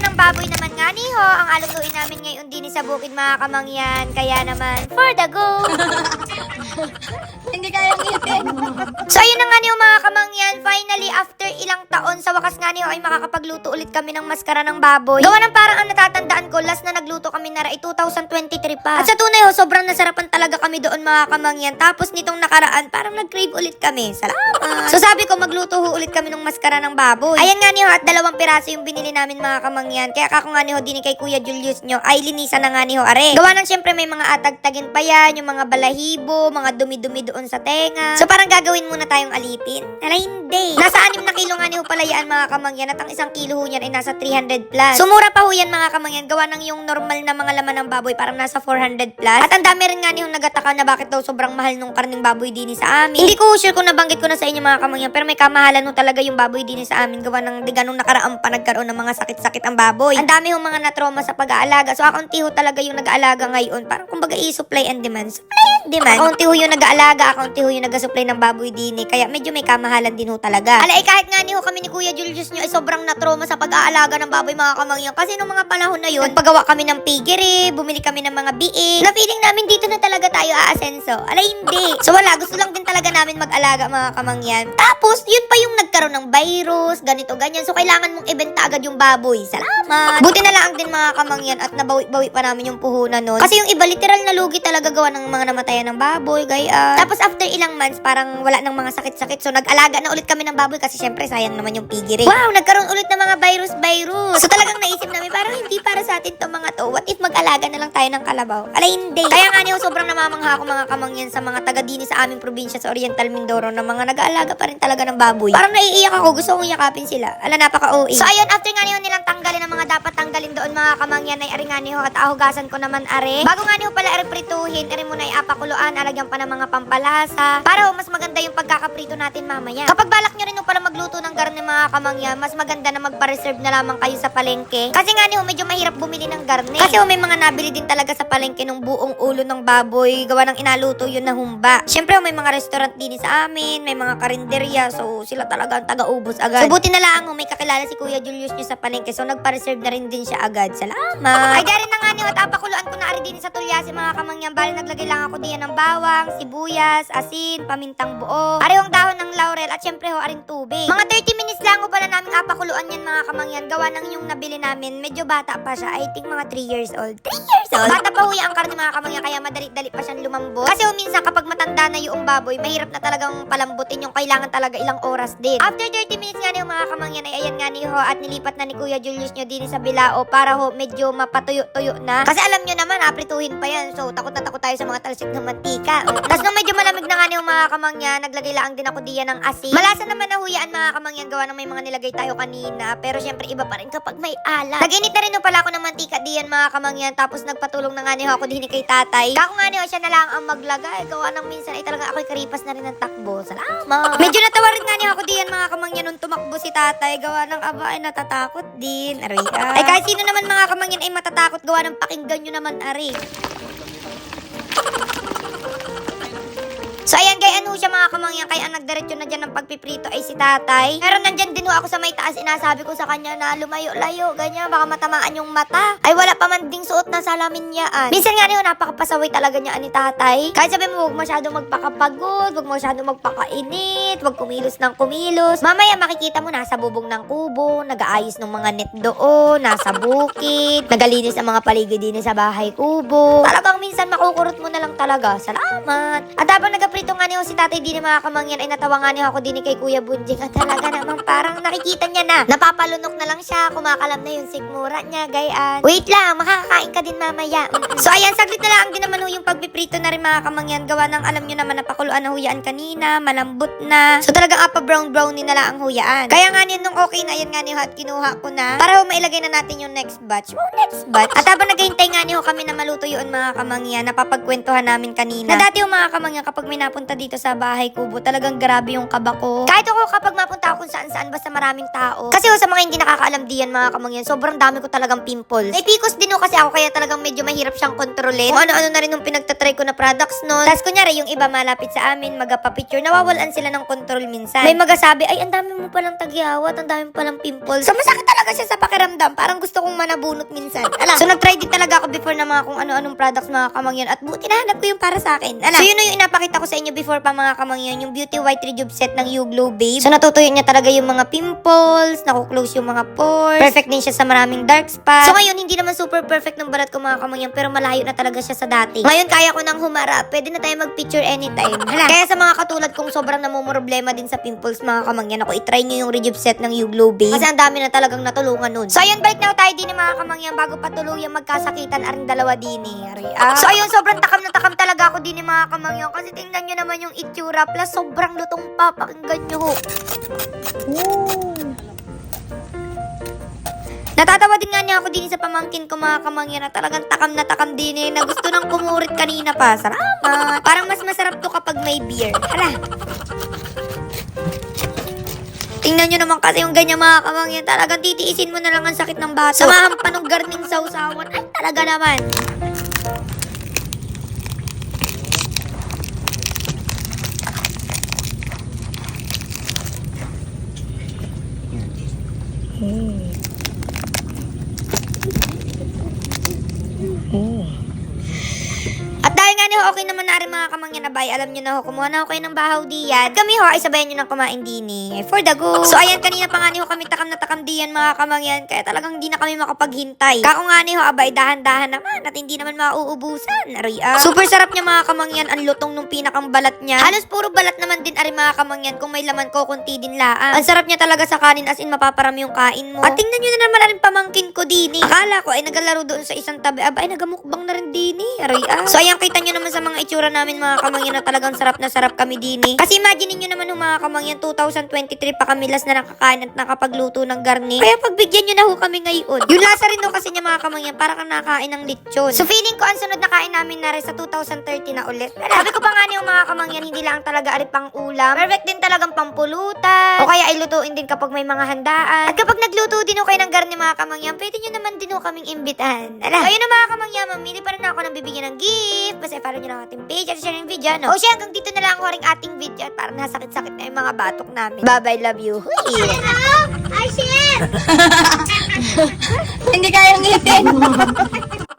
ng baboy naman nga ni ho, ang alutuin namin ngayon din sa bukid mga kamangyan. Kaya naman, for the go! Hindi kaya. So ayun na nga niyo mga kamangyan, finally after ilang taon sa wakas nga niyo ay makakapagluto ulit kami ng maskara ng baboy. Gawa ng parang ang natatandaan ko, last na nagluto kami na ay 2023 pa. At sa tunay ho, sobrang nasarapan talaga kami doon mga kamangyan. Tapos nitong nakaraan, parang nag-crave ulit kami. Salamat! So sabi ko, magluto ho ulit kami ng maskara ng baboy. Ayan nga niyo at dalawang piraso yung binili namin mga kamangyan. Kaya kako nga niyo din kay Kuya Julius nyo ay linisan na nga niyo are. Gawa ng syempre may mga atag-tagin pa yan, yung mga balahibo, mga dumi-dumi doon sa tenga. So parang gagawin muna tayong alipin. Ala hindi. Nasa 6 na kilo nga niyo pala mga kamangyan at ang isang kilo ho niyan ay nasa 300 plus. Sumura pa ho yan mga kamangyan. Gawa ng yung normal na mga laman ng baboy parang nasa 400 plus. At ang dami rin nga niyo nagataka na bakit daw sobrang mahal nung karning baboy din sa amin. Hindi ko sure kung nabanggit ko na sa inyo mga kamangyan pero may kamahalan ho talaga yung baboy din sa amin. Gawa ng di ganong nakaraan pa nagkaroon ng mga sakit-sakit ang baboy. Ang dami ho mga natroma sa pag-aalaga. So akaunti ho talaga yung nag-aalaga ngayon. Parang kumbaga i-supply and demand. Supply and demand. Akaunti ho yung nag-aalaga, akaunti ho yung nag-supply ng baboy din eh. Kaya medyo may kamahalan din ho talaga. Ala eh kahit nga ni ho kami ni Kuya Julius nyo ay sobrang natroma sa pag-aalaga ng baboy mga kamangyan. Kasi nung mga panahon na yun, nagpagawa kami ng piggery, bumili kami ng mga biik. Na feeling namin dito na talaga tayo aasenso. Ala hindi. So wala, gusto lang din talaga namin mag-alaga mga kamangyan. Tapos, yun pa yung nagkaroon ng virus, ganito, ganyan. So kailangan mong ibenta agad yung baboy. Salamat. Buti na lang din mga kamangyan at nabawi-bawi pa namin yung puhunan nun. Kasi yung iba literal na lugi talaga gawa ng mga namatayan ng baboy, gaya. Tapos after ilang months, parang wala ng mga sakit-sakit. So nag-alaga na ulit kami ng baboy kasi syempre sayang naman yung pigiri. Wow, nagkaroon ulit ng mga virus-virus. So talagang naisip namin, parang hindi para sa atin to mga to. What if mag-alaga na lang tayo ng kalabaw? Ala hindi. Kaya nga niyo, sobrang namamangha ako mga kamangyan sa mga taga-dini sa aming probinsya sa Oriental Mindoro na mga nag-aalaga pa rin talaga ng baboy. Parang naiiyak ako, gusto kong yakapin sila. Ala, napaka-OA. So ayun, after nga niyo nilang tanggalin ang mga dapat tanggalin doon mga kamangyan ay ari nga niyo at ahugasan ko naman are. Bago nga niyo pala prituhin, ari muna iapakuluan, alagyan pa ng mga pampalasa. Para ho, mas maganda yung pagkakaprito natin mamaya. Kapag balak nyo rin ho pala magluto ng garne mga kamangyan, mas maganda na magpa-reserve na lamang kayo sa palengke. Kasi nga niyo, medyo mahirap bumili ng garne. Kasi ho, may mga nabili din talaga sa palengke ng buong ulo ng baboy, gawa ng inaluto yun na humba. Siyempre, ho, may mga restaurant din sa amin, may mga karinderya, so sila talaga ang taga-ubos agad. So na lang ho, may kakilala si Kuya Julius nyo sa palengke, so nagpa-reserve na rin din siya agad. Salamat! Ay, dari na nga niyo, at apakuluan ko na ari din sa tulyasi mga kamangyan. Bali, naglagay lang ako diyan ng bawang, sibuyas, asin, pamintang buo, arihong dahon ng laurel, at syempre ho, aring tubig. Mga 30 minutes lang pala namin apakuluan yan mga kamangyan. Gawa ng yung nabili namin, medyo bata pa siya. I think mga 3 years old. 3 years old? Bata pa yung ang karne mga kamangyan, kaya madali-dali pa siyang lumambot. Kasi minsan kapag matanda na yung baboy, mahirap na talagang palambutin yung kailangan talaga ilang oras din. After 30 minutes nga niyo mga kamangyan, ay ayan nga ni ho, at nilipat na ni Kuya Julius nyo din sa bilao para ho, medyo mapatuyo-tuyo na. Kasi alam nyo naman, aprituhin pa yan. So, takot na takot tayo sa mga talsik ng mantika. Tapos nung medyo malamig na nga niyo mga kamangyan, naglagay lang din ako diyan ng asin. Malasa naman na huyaan mga kamangyan, gawa ng may mga nilagay tayo kanina. Pero syempre, iba pa rin kapag may alat. Nag-init na rin ho pala ako ng mantika diyan mga kamangyan. Tapos nagpatulong na nga niyo ako din kay tatay. Kako nga niyo, siya na lang ang maglagay. Gawa ng minsan ay talaga ako'y karipas na rin ng takbo. Salamat. Medyo natawa rin nga niyo ako diyan mga kamangyan nung tumakbo si tatay. Gawa ng aba ay natatakot din. Aray ah. Ay kahit sino naman mga kamangyan ay matatakot gawa ng pakinggan nyo naman ari. So ayan kay ano siya mga kamangyan kaya ang nagdiretso na dyan ng pagpiprito ay si tatay. Pero nandyan din ho ako sa may taas inasabi ko sa kanya na lumayo-layo ganyan baka matamaan yung mata. Ay wala pa man ding suot na salamin niyaan. Minsan nga niyo napakapasaway talaga niya ni tatay. Kahit sabi mo huwag masyado magpakapagod, huwag masyado magpakainit, huwag kumilos ng kumilos. Mamaya makikita mo nasa bubong ng kubo, nag-aayos ng mga net doon, nasa bukid, nagalinis ang mga paligid din sa bahay kubo. Talagang minsan makukurot mo na lang talaga. Salamat. At habang nagaprito nga niyo si tatay din mga kamangyan ay natawa nga niyo ako din kay Kuya Bunjing at talaga namang parang nakikita niya na. Napapalunok na lang siya, kumakalam na yung sikmura niya, gayaan. Wait lang, makakakain ka din mamaya. So ayan, saglit na lang din naman yung pagpiprito na rin mga kamangyan. Gawa ng alam nyo naman napakuluan na huyaan kanina, malambot na. So talagang apa brown brownie na lang ang huyaan. Kaya nga nung okay na, yan nga niyo at kinuha ko na. Para ho mailagay na natin yung next batch. Oh, next batch. At habang naghihintay nga niyo kami na maluto yun mga kamangyan, napapagkwentuhan namin kanina. Na dati yung mga kamangyan kapag may napunta dito sa bahay kubo, talagang grabe yung kaba ko. Kahit ako kapag mapunta ako kung saan saan basta maraming tao. Kasi ho, sa mga hindi nakakaalam diyan mga kamangyan, sobrang dami ko talagang pimples. May picos din ho kasi ako kaya talagang medyo mahirap siyang kontrolin. Kung ano-ano na rin yung pinagtatry ko na products nun. Tapos kunyari yung iba malapit sa amin, magapa-picture, nawawalan sila ng control minsan. May magasabi, ay ang dami mo palang tagyawat, ang dami mo palang pimples. So masakit talaga siya sa pakiramdam. Parang gusto kong manabunot minsan. Ala. So nag-try din talaga ako before na mga kung ano-anong products mga kamangyan at buti nahanap ko yung para sa akin. Ala. So yun na yung inapakita ko sa inyo before pa mga kamangyan, yung Beauty White Rejuve set ng You Glow Babe. So natutuyo niya talaga yung mga pimples, nakuklose yung mga pores. Perfect din siya sa maraming dark spots. So ngayon, hindi naman super perfect ng balat ko mga kamangyan, pero malayo na talaga siya sa dati. Ngayon, kaya ko nang humarap. Pwede na tayo mag-picture anytime. Hala. Kaya sa mga katulad kong sobrang namumroblema din sa pimples mga kamangyan, ako itry nyo yung Rejuve set ng You Glow Babe. Kasi ang dami na talagang natulungan nun. So ayun, balik na tayo din mga kamangyan bago pa tuluyang magkasakitan aring dalawa din eh. Ah. So ayun, sobrang takam na takam talaga ako din mga kamangyan kasi tingnan nyo naman yung itsura plus sobrang lutong pa. Pakinggan nyo ho. Natatawa din nga niya ako din sa pamangkin ko mga kamangyan na talagang takam na takam din eh, na gusto nang kumurit kanina pa. Salamat. Parang mas masarap to kapag may beer. Hala. Tingnan nyo naman kasi yung ganyan mga kamangyan. Talagang titiisin mo na lang ang sakit ng bato. Samahan pa ng garning sausawan. Ay, talaga naman. Okay naman na rin mga kamangyan na bay, alam nyo na ho, kumuha na ho kayo ng bahaw diyan. Kami ho, ay sabayan nyo ng kumain din eh, for the go. So ayan, kanina pa nga ni ho kami takam na takam diyan mga kamangyan, kaya talagang hindi na kami makapaghintay. Kako nga ni ho, abay, dahan-dahan naman, at hindi naman mauubusan. Aray ah. Super sarap niya mga kamangyan, ang lutong nung pinakang balat niya. Halos puro balat naman din ari mga kamangyan, kung may laman ko, kunti din laang. Ang sarap niya talaga sa kanin, as in mapaparami yung kain mo. At tingnan nyo na naman rin pamangkin ko din eh. Akala ko ay nagalaro doon sa isang tabi, abay, nagamukbang na rin din eh. Aray ah. So ayan, kita nyo naman sa mga itsura namin mga kamangyan na talagang sarap na sarap kami din eh. Kasi imagine nyo naman mga kamangyan, 2023 pa kami last na nakakain at nakapagluto ng garni. Kaya pagbigyan nyo na ho kami ngayon. Yung lasa rin ho kasi niya mga kamangyan, para kang nakain ng lechon. So feeling ko ang sunod na kain namin na rin sa 2030 na ulit. Sabi ko pa nga niyo mga kamangyan, hindi lang talaga ari pang ulam. Perfect din talagang pampulutan. O kaya ay lutuin din kapag may mga handaan. At kapag nagluto din ho kayo ng garni mga kamangyan, pwede nyo naman din ho kaming imbitahan. Ala, ayun na mga kamangyan, mamili pa rin ako ng bibigyan ng gift. Basta follow nyo lang ang ating page at share ng video, no? O siya, hanggang dito na lang ako ring ating video at parang nasakit-sakit na yung mga batok namin. Bye-bye, love you. Ay, shit! Hindi kayang ngipin.